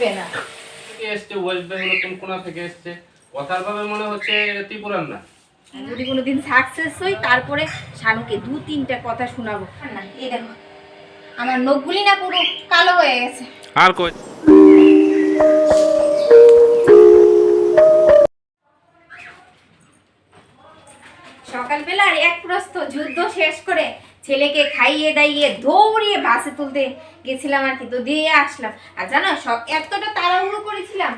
আসবে না। থেকে এসছে ওয়েস্ট বেঙ্গল কোন কোনা থেকে এসছে? কথার ভাবে মনে হচ্ছে ত্রিপুরার না। যদি কোনোদিন সাকসেস হই তারপরে শানুকে দু তিনটা কথা শোনাবো। না এই দেখো আমার নখগুলি না পুরো কালো হয়ে গেছে। আর কই? সকালবেলার এক প্রস্ত যুদ্ধ শেষ করে ছেলেকে খাইয়ে দাইয়ে দৌড়িয়ে বাসে তুলতে গেছিলাম আর কি, তো দিয়ে আসলাম। আর জানো, সব এতটা তাড়াহুড়ো করেছিলাম,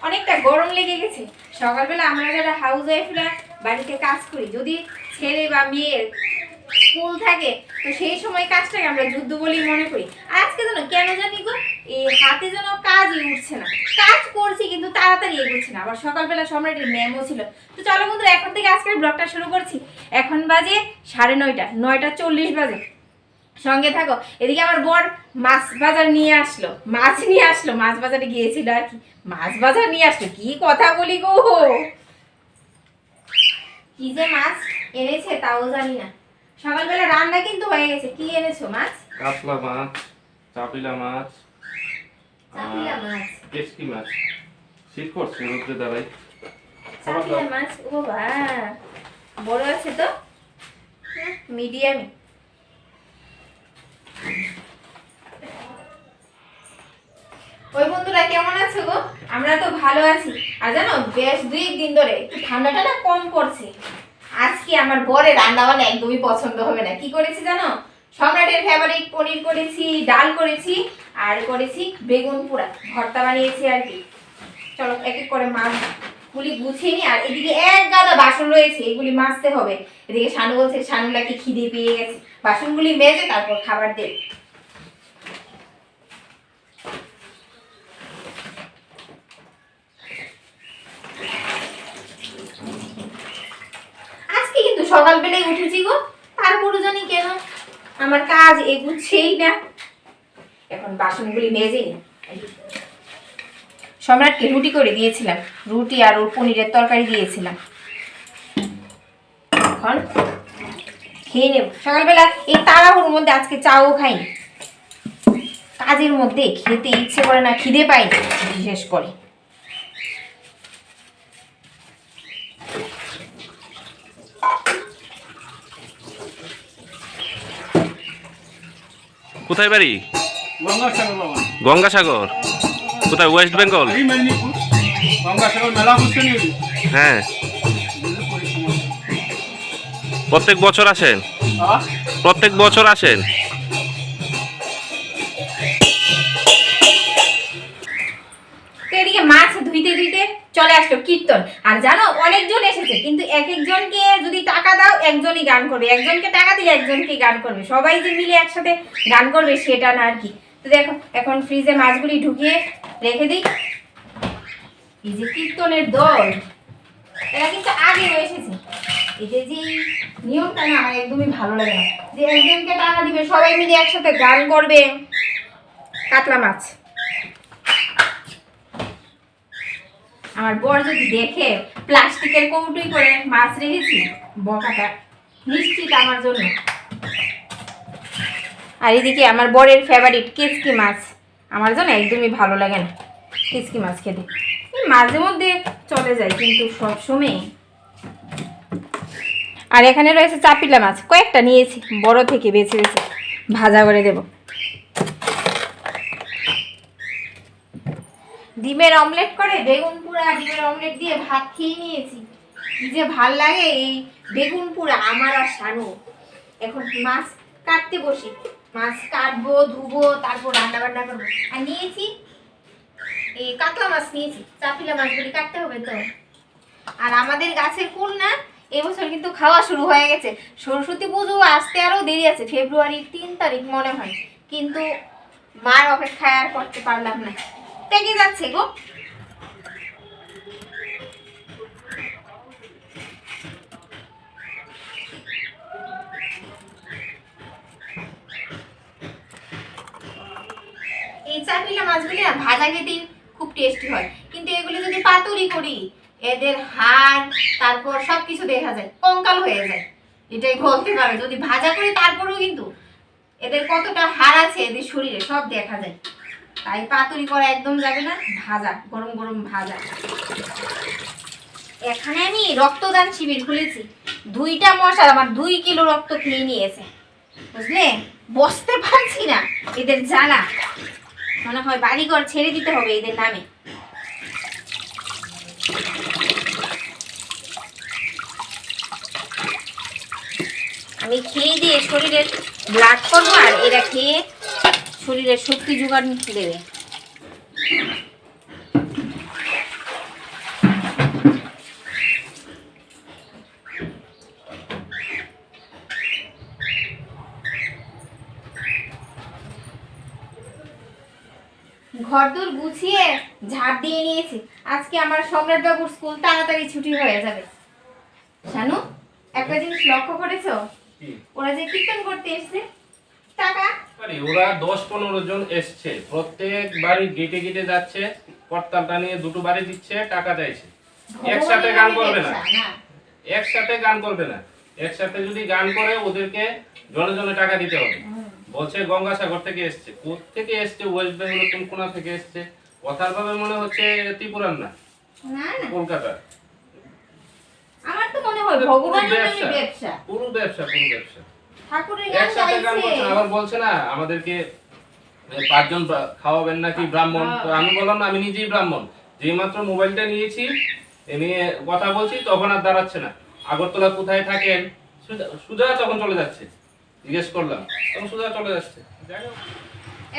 অনেকটা গরম লেগে গেছে। সকালবেলা আমরা যারা হাউস ওয়াইফরা বাড়িতে কাজ করি, যদি ছেলে বা মেয়ের স্কুল থাকে, তো সেই সময় কাজটাকে আমরা যুদ্ধ বলেই মনে করি। আজকে যেন কেন জানি গো এই হাতে যেন কাজই উঠছে না। কাজ করছি কিন্তু তাড়াতাড়ি এগোচ্ছে না। আবার সকালবেলা সম্রাটের ম্যামও ছিল। তো চলো বন্ধুরা, এখন থেকে আজকের ব্লগটা শুরু করছি। এখন বাজে সাড়ে নয়টা নয়টা চল্লিশ বাজে। সঙ্গে থাকো, এদিকে আমার বর মাছ বাজার নিয়ে আসলো। মাছ নিয়ে আসলো, মাছ বাজারে গিয়েছিল আর কি। মাছ বাজার নিয়ে আসলো, কি কথা বলি গো? কি যে মাছ এনেছে তাও জানি না। সকালবেলা রান্না কিন্তু হয়ে গেছে। কি এনেছো মাছ? কাতলা মাছ চাপিলা মাছ চাপিলা মাছ। মাছ। শীত করছে রোদ্রে দাঁড়াই চাপিলা মাছ? ও বা বড় আছে তো? মিডিয়ামই ওই বন্ধুরা কেমন আছো গো? আমরা তো ভালো আছি। আর জানো বেশ দুই দিন ধরে একটু ঠান্ডাটা না কম পড়ছে। আজকে আমার বরে রান্নাবান্না একদমই পছন্দ হবে না। কি করেছি জানো? সম্রাটের ফেভারিট পনির করেছি, ডাল করেছি, আর করেছি বেগুন পোড়া। ভর্তা বানিয়েছি আর কি। চলো, এক এক করে মাছ গুলি গুছিয়ে নি আর এদিকে এক গাদা বাসন রয়েছে, এগুলি মাজতে হবে। এদিকে শানু বলছে, শানুলাকে খিদে পেয়ে গেছে। বাসনগুলি মেজে তারপর খাবার দেবে আজকে কিন্তু সকালবেলায় উঠেছি গো। তারপরও জানি কেন আমার কাজ এগুচ্ছেই না। এখন বাসনগুলি মেজে সম্রাটকে রুটি করে দিয়েছিলাম। রুটি আর ওর পনিরের তরকারি দিয়েছিলাম। এখন খেয়ে নেব। সকালবেলা এই তাড়াহুড়োর মধ্যে আজকে চাও খাইনি। কাজের মধ্যে খেতে ইচ্ছে করে না, খিদে পাই বিশেষ করে। কোথায় বাড়ি? গঙ্গাসাগর। কোথায় ওয়েস্ট বেঙ্গল হ্যাঁ। প্রত্যেক বছর আসেন? প্রত্যেক বছর আসেন? চলে আসলো, কীর্তন। আর জানো, অনেকজন এসেছে, কিন্তু এক একজনকে যদি টাকা দাও, একজনই গান করবে। একজনকে টাকা দিলে একজনকে গান করবে। সবাই যে মিলে একসাথে গান করবে, সেটা না আর কি। তো দেখো, এখন ফ্রিজে মাছগুলি ঢুকিয়ে রেখে দিই। এই যে কীর্তনের দল, এরা কিন্তু আগে এসেছে। এতে যে নিয়মটা না, আমার একদমই ভালো লাগে না। যে একজনকে টাকা দিবে, সবাই মিলে একসাথে গান করবে। কাতলা মাছ। আমার বর যদি দেখে প্লাস্টিকের কৌটুই করে মাছ রেখেছি, বকাটা নিশ্চিত আমার জন্য। আর এদিকে আমার বরের ফেভারিট কেচকি মাছ, আমার জন্য একদমই ভালো লাগে না কেচকি মাছ খেতে। মাঝে মধ্যে চলে যায়, কিন্তু সব সময়। আর এখানে রয়েছে চাপিলা মাছ, কয়েকটা নিয়েছি, বড় থেকে বেছে বেছে ভাজা করে দেবো। ডিমের অমলেট করে, বেগুন পোড়া ডিমের অমলেট দিয়ে ভাত খেয়ে নিয়েছি। যে ভালো লাগে এই বেগুন পোড়া আমার আর শানু। এখন মাছ কাটতে বসি। মাছ কাটবো, ধুবো, তারপর রান্না বান্না করব। আর নিয়েছি, এই কাতলা মাছ নিয়েছি। চাপিলা মাছগুলি কাটতে হবে তো। আর আমাদের গাছের কুল না, এবছর কিন্তু খাওয়া শুরু হয়ে গেছে। সরস্বতী পুজো আসতে আরও দেরি আছে, ফেব্রুয়ারির তিন তারিখ মনে হয়। কিন্তু মার অপেক্ষায় আর করতে পারলাম না। পেকে যাচ্ছে গো। এই চাপিলা মাছগুলি না ভাজা খেতে খুব টেস্টি হয়। কিন্তু এগুলি যদি পাতুরি করি, এদের হাড়, তারপর সব কিছু দেখা যায়, কঙ্কাল হয়ে যায়। এটাই বলতে পারো, যদি ভাজা করি তারপরেও কিন্তু এদের কতটা হাড় আছে এদের শরীরে সব দেখা যায়। তাই পাতুরি করা একদম যাবে না, ভাজা, গরম গরম ভাজা। এখানে আমি রক্তদান শিবির খুলেছি। দুইটা মশার আমার দুই কিলো রক্ত খেয়ে নিয়েছে। বুঝলে? বসতে পারছি না, এদের জানা মনে হয় বাড়িঘর ছেড়ে দিতে হবে এদের নামে। আমি খেয়ে দিয়ে শরীরের ব্লাড করব আর এরা খেয়ে শরীরের শক্তি যোগান দেবে। ঘরদোর গুছিয়ে ঝাড় দিয়ে নিয়েছি। আজকে আমার সম্রাট বাবুর স্কুল তাড়াতাড়ি ছুটি হয়ে যাবে। শানু একটা জিনিস লক্ষ্য করেছ? ওরা যে কীর্তন করতে এসছে। টাকা? আরে ওরা দশ পনেরো জন এসছে। প্রত্যেক বাড়ি গেটে গেটে যাচ্ছে কর্তালটা নিয়ে দুটো বাড়ি দিচ্ছে টাকা চাইছে। একসাথে গান করবে না। একসাথে গান করবে না। একসাথে যদি গান করে ওদেরকে জনে জনে টাকা দিতে হবে। বলছে গঙ্গাসাগর থেকে এসছে। থেকে এসছে? ওয়েস্ট বেঙ্গল কোন কোনা থেকে এসছে? কথার ভাবে মনে হচ্ছে ত্রিপুরার না। কলকাতা আমার তো মনে হয় ভগবানের ব্যবসা। পুরো ব্যবসা পুরো ব্যবসা। ঠাকুরের গান একসাথে গান গাইছে। আবার বলছে না আমাদেরকে পাঁচজন খাওয়াবেন নাকি ব্রাহ্মণ? তো আমি বললাম না আমি নিজেই ব্রাহ্মণ। যেই মাত্র মোবাইলটা নিয়েছি এ নিয়ে কথা বলছি তখন আর দাঁড়াচ্ছে না। আগরতলা কোথায় থাকেন? সুজা- তখন চলে যাচ্ছে। জিজ্ঞেস করলাম তখন সুজা চলে যাচ্ছে।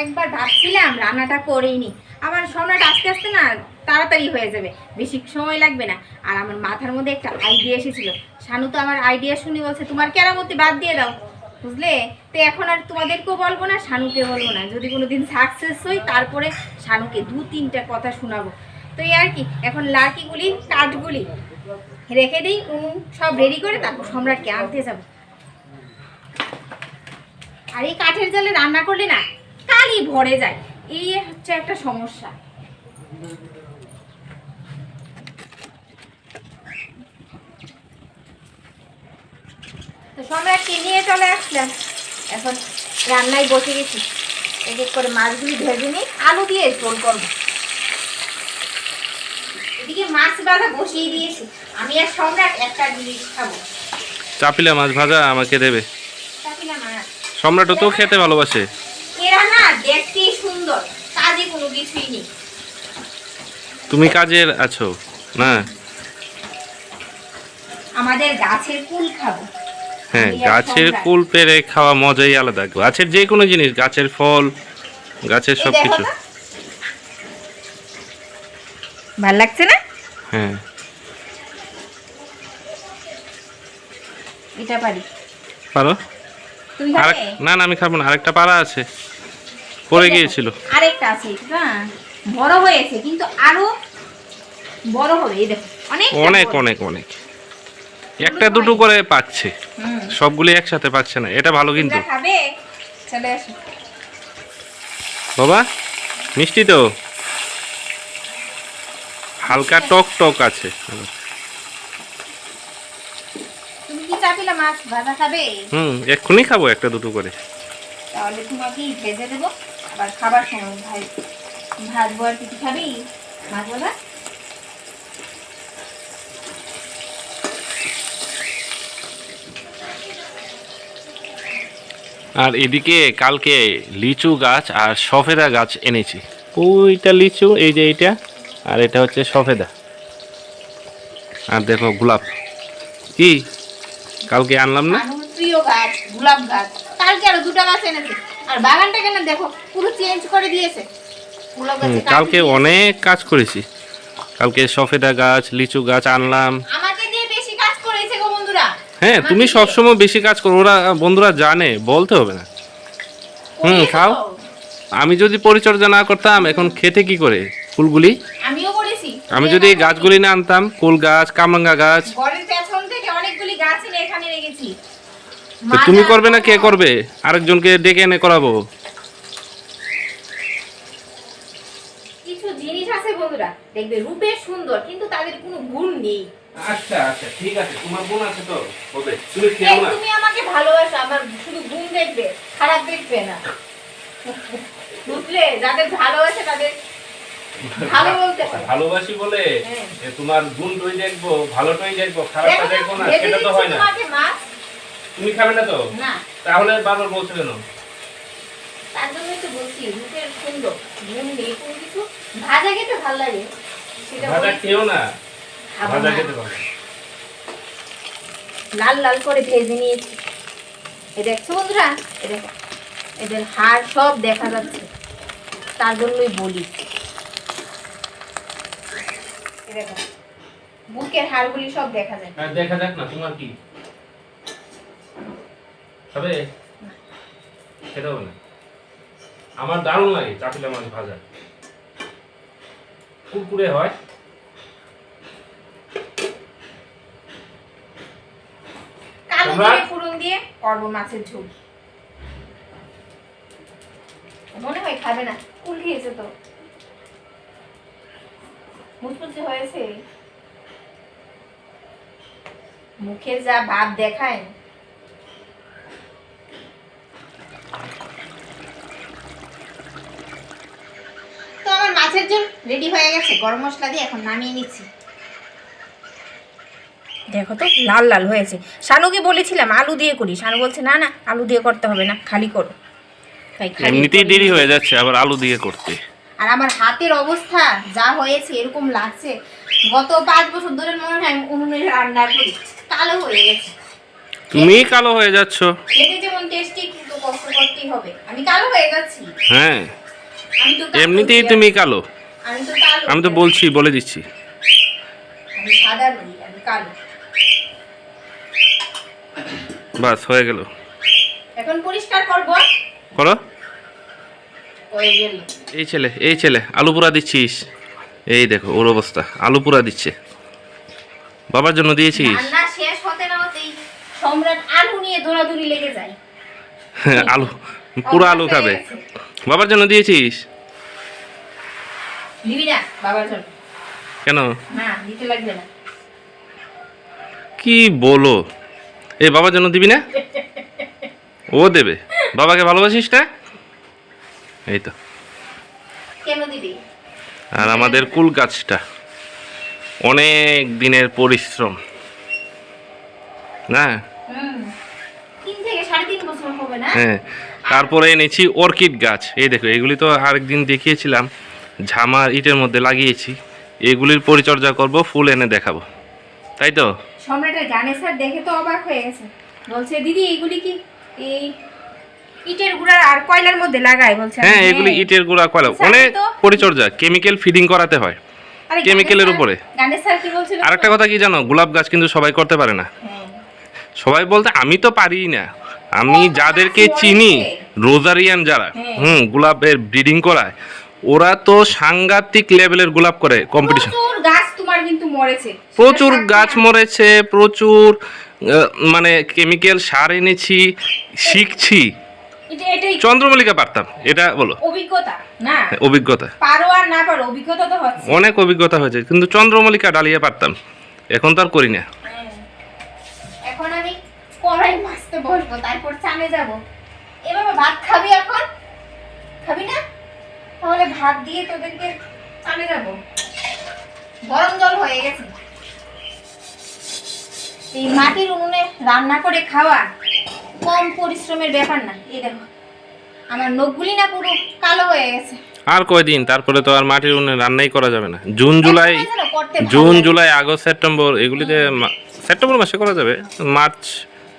একবার ভাবছিলাম রান্নাটা করেই নি। আমার সম্রাট আস্তে আস্তে না তাড়াতাড়ি হয়ে যাবে, বেশি সময় লাগবে না। আর আমার মাথার মধ্যে একটা আইডিয়া এসেছিল। শানু তো আমার আইডিয়া শুনে বলছে, তোমার কেরামতি বাদ দিয়ে দাও। বুঝলে? তো এখন আর তোমাদেরকেও বলব না, শানুকে বলব না। যদি কোনো দিন সাকসেস হই, তারপরে শানুকে দু তিনটা কথা শোনাবো। তো এই আর কি, এখন লাকিগুলি কাঠগুলি রেখে দিই, উনুন সব রেডি করে তারপর সম্রাটকে আনতে যাব। আর এই কাঠের জালে রান্না করলে না কালি ভরে যায়। এই হচ্ছে একটা সমস্যা। তো সম্রাটকে নিয়ে চলে আসলাম। এখন রান্নায় বসে গেছি। এক এক করে মাছগুলি ভেজে নিই। আলু দিয়ে ঝোল করব। এদিকে মাছ বাঁধা বসিয়ে দিয়েছি। আমি আর সম্রাট একটা জিনিস খাব। চাপিলা মাছ ভাজা আমাকে দেবে। চাপিলা মাছ। সম্রাটও তো খেতে ভালোবাসে এরা না দেখতেই সুন্দর কাজে কোনো কিছুই নেই তুমি কাজের আছো না? আমাদের গাছের কুল খাব। হ্যাঁ গাছের কুল পেরে খাওয়া মজাই আলাদা গাছের যে কোনো জিনিস গাছের ফল গাছের সব কিছু। ভালো লাগছে না? হ্যাঁ। এটা পারি। পারো? না না আমি খাব না। আরেকটা পাড়া আছে। পড়ে গিয়েছিল। আরেকটা আছে না বড় হয়েছে কিন্তু আরও বড় হবে এই দেখো অনেক অনেক অনেক অনেক। একটা দুটো করে পাচ্ছে সবগুলি একসাথে পাচ্ছে না এটা ভালো কিন্তু। খাবে চলে আসো। বাবা মিষ্টি তো? হালকা টক টক আছে। তুমি কি চাপিলা মাছ ভাজা খাবে? হুম এক্ষুনি খাব একটা দুটো করে। তাহলে তোমাকেই ভেজে দেবো। আবার খাবার সময় ভাই ভাজবো আর কিছু খাবি? মাছ ভাজা আর এদিকে কালকে লিচু গাছ আর সফেদা গাছ এনেছি। ওইটা লিচু এই যে এইটা আর এটা হচ্ছে সফেদা। আর দেখো গোলাপ। কি? কালকে আনলাম না? প্রিয় গাছ গোলাপ গাছ। কালকে আরও দুটো গাছ এনেছে। আর বাগানটা কেন দেখো? পুরো চেঞ্জ করে দিয়েছে। কালকে অনেক কাজ করেছি। কালকে সফেদা গাছ লিচু গাছ আনলাম। আমাকে দিয়ে বেশি কাজ করেছে গো বন্ধুরা। হ্যাঁ তুমি সবসময় বেশি কাজ করো ওরা বন্ধুরা জানে বলতে হবে না। হুম, খাও। আমি যদি পরিচর্যা না করতাম এখন খেতে কি করে? ফুলগুলি? আমিও করেছি। আমি যদি এই গাছগুলি না আনতাম কুল গাছ কামরাঙ্গা গাছ। ঘরের পেছন থেকে অনেকগুলি গাছ এখানে রেখেছি। তুমি করবে না কে করবে? আরেকজনকে ডেকে এনে করাবো। কিছু জিনিস আছে বন্ধুরা দেখবে রূপে সুন্দর কিন্তু তাদের কোনো গুণ নেই। আচ্ছা আচ্ছা ঠিক আছে তোমার বোন আছে তো হবে। তুমি এই খেও না। তুমি আমাকে ভালোবাসো আমার শুধু গুণ দেখবে খারাপ দেখবে না। বুঝলে? যাদের ভালোবাসে তাদের ভালো বলতে ভালোবাসি বলে হ্যাঁ। তোমার গুণটাই দেখব ভালোটাই দেখব খারাপটা দেখব না সেটা তো হয় না। তুমি খাবে না তো? না। তাহলে বারবার বলছো কেন? তার জন্যই তো বলছি রূপের সুন্দর নেই কোনো কিছু ভাজা খেতে ভালো লাগে। সেটা ভাজা না? ভাজা খেতে পারো লাল লাল করে ভেজে নিয়েছি। এ দেখছ বন্ধুরা? এ দেখো। এদের হাড় সব দেখা যাচ্ছে। তার জন্যই বলি। দেখো। বুকের হাড়গুলি সব দেখা যায়। দেখা যাক না তোমার কি? খাবে? খেতে হবে না। আমার দারুণ লাগে চাপিলা মাছ ভাজা। কুরকুরে হয়। কালো ফোড়ন দিয়ে করব মাছের ঝোল। মনে হয় খাবে না কুল খেয়েছে তো। মুচমুচে হয়েছে। মুখের যা ভাব দেখায় তো আমার মাছের ঝোল রেডি হয়ে গেছে গরম মশলা দিয়ে এখন নামিয়ে নিচ্ছি। দেখো তো লাল লাল হয়েছে। শানুকে বলেছিলাম আলু দিয়ে করি। শানু বলছে না না আলু দিয়ে করতে হবে না খালি করো। তাই এমনিতেই দেরি হয়ে যাচ্ছে আবার আলু দিয়ে করতে। আর আমার হাতের অবস্থা যা হয়েছে এরকম লাগছে। গত পাঁচ বছর ধরে মনে হয় আমি উনুনে রান্না করি কালো হয়ে গেছে। তুমি কালো হয়ে যাচ্ছ। খেতে যেমন টেস্টি কিন্তু কষ্ট করতেই হবে। আমি কালো হয়ে যাচ্ছি। হ্যাঁ। আমি তো এমনিতেই তুমি কালো। আমি তো হয়ে বলছি বলে দিচ্ছি। বাস হয়ে গেল। এখন পরিষ্কার করব করো। এই ছেলে এই ছেলে আলু পোড়া দিচ্ছিস? এই দেখো ওর অবস্থা আলু পোড়া দিচ্ছে। বাবার জন্য দিয়েছিস? শেষ হতে না হতেই সম্রাট আলু নিয়ে দৌড়াদৌড়ি লেগে যায়। আলু পুরো আলু খাবে। বাবার জন্য দিয়েছিস? দিবি না? বাবার জন্য কেন? না দিতে লাগবে না। কি বলো? এই বাবার জন্য দিবি না? ও দেবে। বাবাকে ভালোবাসিস না? এই তো। কেন দিবি? আর আমাদের কুল গাছটা। অনেক দিনের পরিশ্রম। না? হ্যাঁ। তারপরে এনেছি অর্কিড গাছ। এই দেখো এগুলি তো আরেকদিন দেখিয়েছিলাম। ঝামার ইটের মধ্যে লাগিয়েছি। এগুলির পরিচর্যা করব ফুল এনে দেখাবো। তাই তো? সম্রাটের গানের স্যার দেখে তো অবাক হয়ে গেছে। বলছে দিদি এইগুলি কি? এই ইটের গুঁড়া আর কয়লার মধ্যে লাগায়? বলছে হ্যাঁ এগুলি ইটের গুঁড়া কয়লা। অনেক পরিচর্যা কেমিক্যাল ফিডিং করাতে হয়। আরে উপরে। বলছিল? আরেকটা কথা কি জানো? গোলাপ গাছ কিন্তু সবাই করতে পারে না। হ্যাঁ। সবাই বলতে আমি তো পারি না। আমি যাদেরকে চিনি রোজারিয়ান যারা হ্যাঁ। হুম গোলাপের ব্রিডিং করায় ওরা তো সাংঘাতিক লেভেলের গোলাপ করে কম্পিটিশন প্রচুর গাছ তোমার কিন্তু মরেছে। প্রচুর গাছ মরেছে প্রচুর মানে কেমিক্যাল সার এনেছি শিখছি। চন্দ্রমল্লিকা পারতাম এটা বলো। অভিজ্ঞতা না? অভিজ্ঞতা। পারো আর না পারো অভিজ্ঞতা তো হচ্ছে। অনেক অভিজ্ঞতা হয়েছে কিন্তু চন্দ্রমল্লিকা ডালিয়া পারতাম এখন তো আর করি না। হ্যাঁ। এখন আমি কড়াই মাছতে বসবো তারপর চানে যাব। এভাবে ভাত খাবি এখন? ভাত দিয়ে তোদেরকে চানে যাব। গরম জল হয়ে গেছে। এই মাটির উনুনে রান্না করে খাওয়া কম পরিশ্রমের ব্যাপার না এই দেখো। আমার নখগুলি না পুরো কালো হয়ে গেছে। আর কয়দিন? তারপরে তো আর মাটির উনুনে রান্নাই করা যাবে না। June July June July August September এগুলিতে সেপ্টেম্বর মাসে করা যাবে মার্চ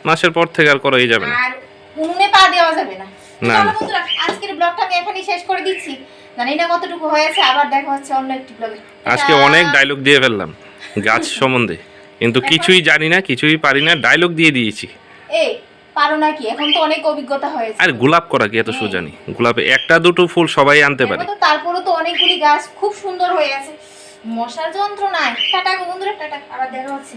মাসের পর থেকে আর করাই যাবে না। আর উনুনে পা দেওয়া যাবে না। না, না। বন্ধুরা আজকের ব্লগটা আমি এখানেই শেষ করে দিচ্ছি। জানি না কতটুকু হয়েছে আবার দেখা হচ্ছে অন্য একটি ব্লগে আজকে অনেক ডায়লগ দিয়ে ফেললাম গাছ সম্বন্ধে। কিন্তু কিছুই জানি না কিছুই পারি না ডায়লগ দিয়ে দিয়েছি। এই পারো নাকি এখন তো অনেক অভিজ্ঞতা হয়েছে। আর গোলাপ করা কি এত সোজানি গোলাপে একটা দুটো ফুল সবাই আনতে পারে। তারপরে তো অনেকগুলি গাছ খুব সুন্দর হয়ে আছে। মশার যন্ত্রণায়। টাটা বন্ধুরা টাটা। আবার দেখা হচ্ছে।